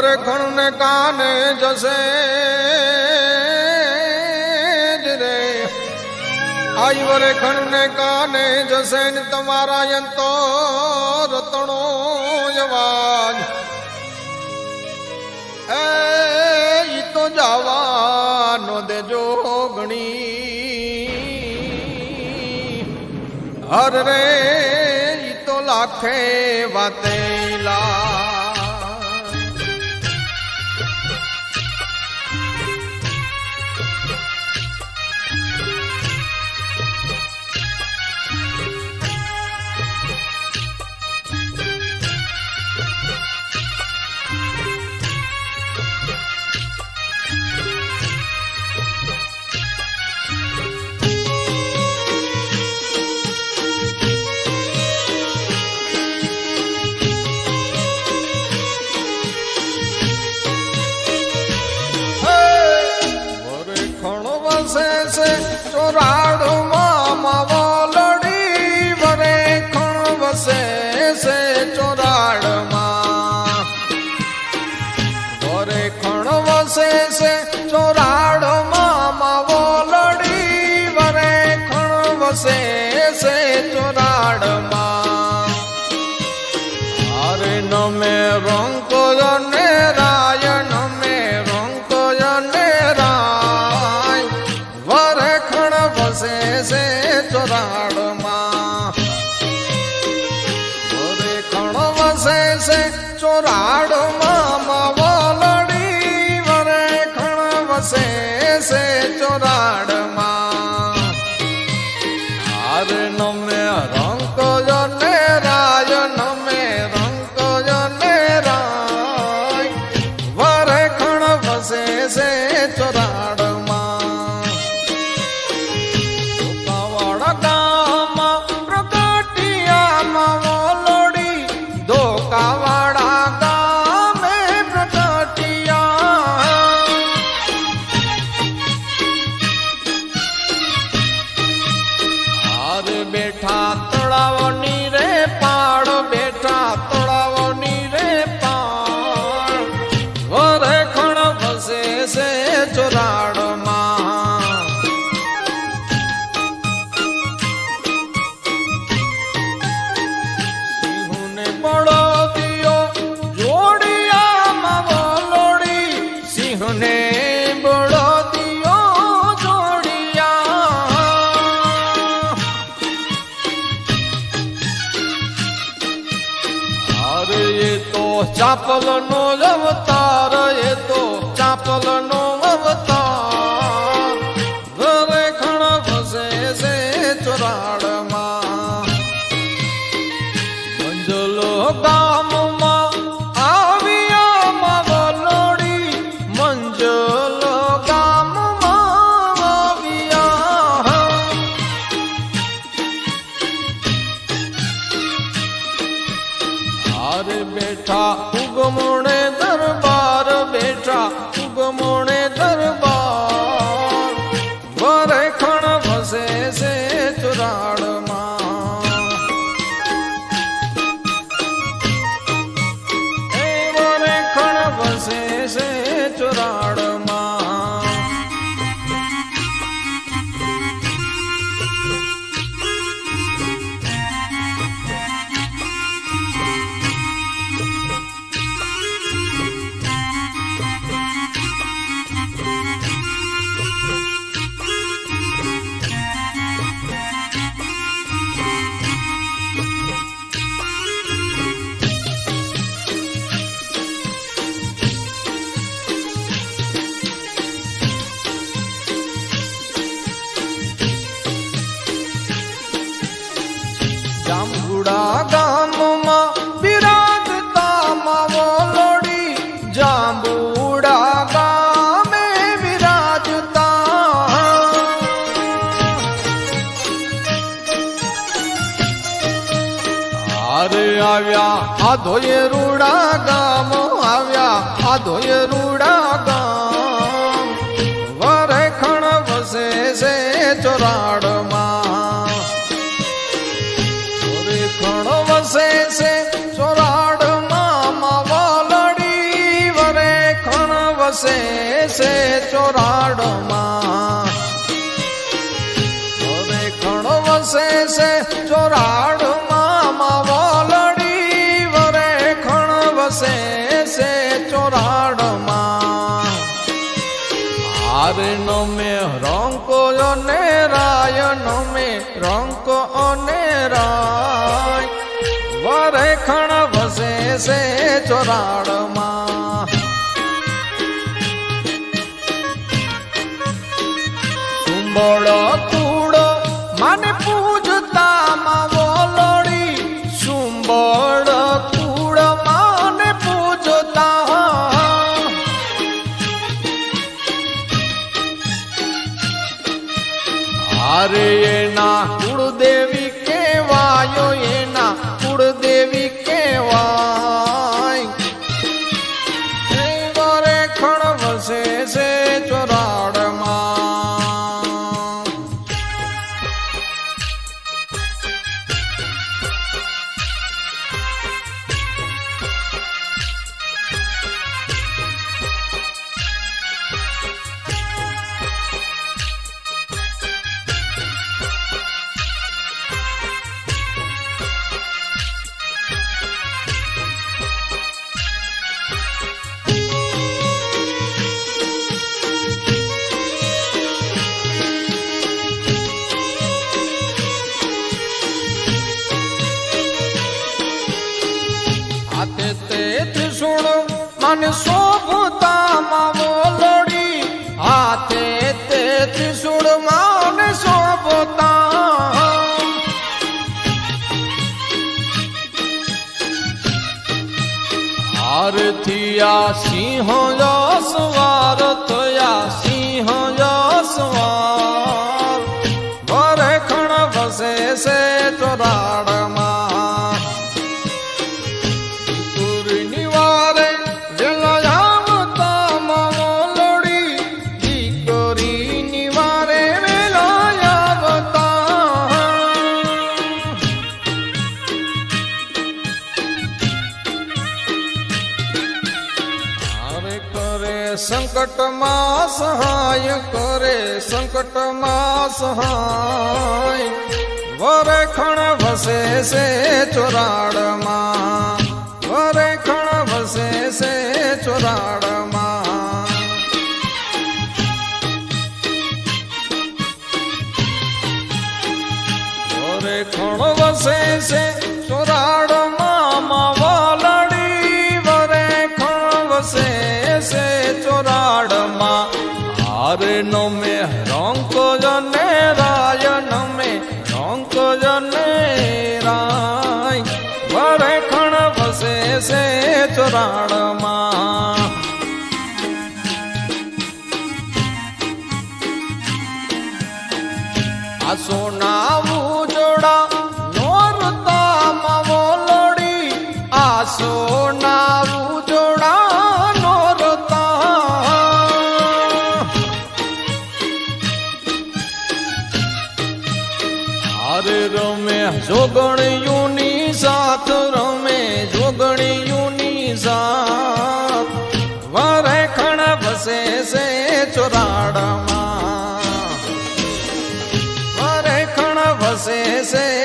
વરખણ ને કાને જશે જ રે. આઈ વરખણ ને કાને જશે ને તમારા યંતો રતણો અવાજ એ, ઈ તો જવાનો દેજો ગણી. હર રે, ઈ તો લાખે વાતેલા વરે ખણ વસે છે ચોરાડમાં અરે નમે રંકો ને રાય, નમે રંકો ને રાય. વરખણ વસે છે ચોરાડમાં વરખણ વસે છે ચોરાડમાં ચાપલ નો અવતાર એ તો ચાપલ નો અવતાર. આધોએ રૂડા ગામો આવ્યા. આધોએ રૂડા ગામ વરે ખણ વસે છે ચોરાડમાં. ચોરે ખણ વસે છે ચોરાડમાં માવા લડી વરે ચોરાડમાં. હવે ખણ વસે છે ચોરાડમાં નમે રંકો અને રાય નમે રંકો અને રાય. વરે ખણ વસે છે ચોરાડમાં સુંબળ ત્રિશુળ મન શોભતા માવલડી હાથે તે સુણ, મન શોભતા. આરથિયા સિંહ જસવાર થયા સિંહ જસવાર વરે ખણ વસે છે ચોરાડમાં સંકટમાં સહાય કરે, સંકટમાં સહાય. વરે ખણ વસે છે ચોરાડમાં વરે ખણ વસે છે ચોરાડમાં વરે ખણ વસે છે ચોરાડમાં આ જોડા ઉજોડા નોરતા માવલડી આ સોના ઉજોડા નોરતા. અરે રમે જોગણીયુની સાથ, રમે જોગણીયુની સાથ. વરે ખણ બસે છે ચોરાડામાં. ખણ વસે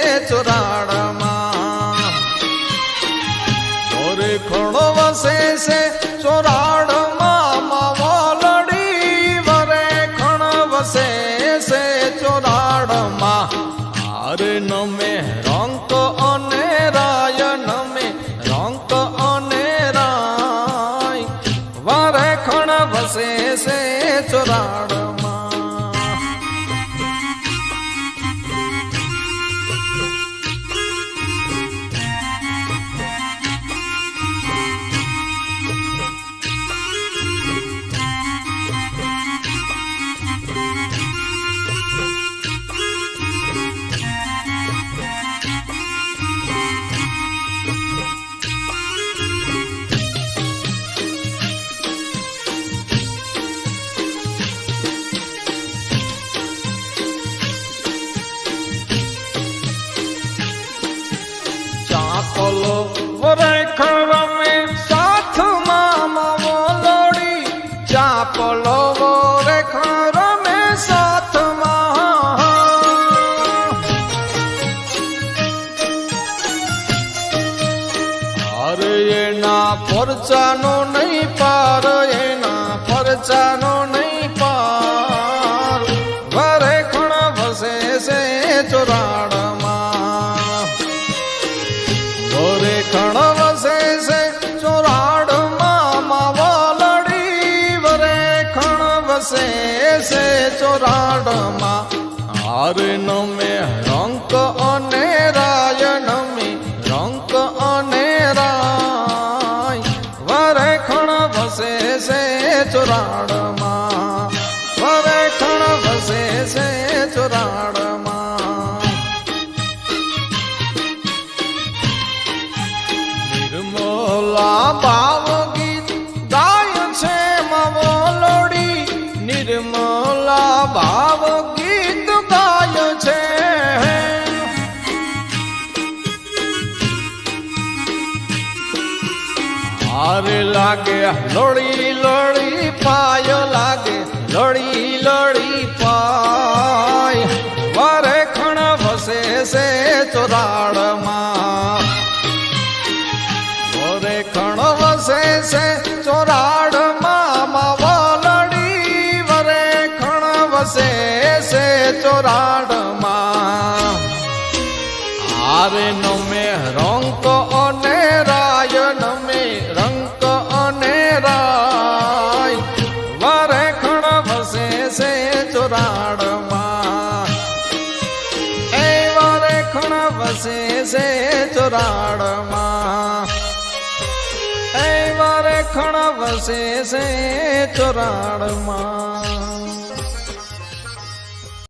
ખર્ચાનો નહીં પાર, એના ખર્ચાનો નહીં પાર. વરે ખણ વસે છે ચોરાડમાં. વરે ખણ ભસે છે ચોરાડમાં, માવલડી વરે ખણ હાર નમે રંક અને ભાવ ગીત ગાય છે મવલોડી નિર્મલા ભાવ ગીત ગાય છે. હારે લાગે લોડી ચોરાડમાં આરે નમે રંક અને રાય, નમે રંક અને રાય. વરે ખણ ભસે છે ચોરાડમાં એ વરે ખણ ભસે છે ચોરાડમાં એ વરે ખણ ભસે છે ચોરાડમાં